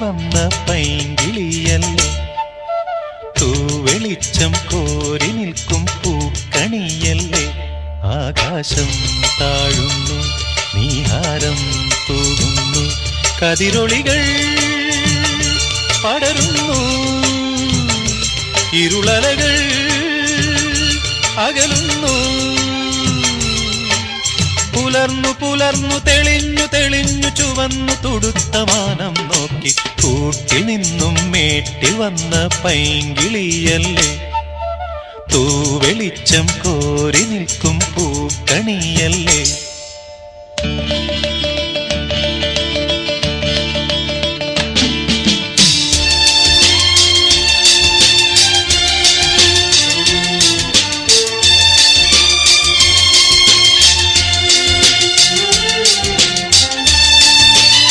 വന്ന പൈങ്കിളിയല്ലേ തൂവെളിച്ചം കോരി നിൽക്കും പൂക്കണിയല്ലേ. ആകാശം താഴുന്നു നീഹാരം തൂകുന്നു. കതിരൊളികൾ പടരുന്നു ഇരുളലകൾ അകലുന്നു. പുലർന്നു പുലർന്നു തെളിഞ്ഞു തെളിഞ്ഞു ചുവന്നു തുടുത്ത മാനം. കൂട്ടിൽ നിന്നും മേട്ടിൽ വന്ന പൈങ്കിളിയല്ലേ? തൂ വെളിച്ചം കോരി നിൽക്കും പൂക്കണിയല്ലേ?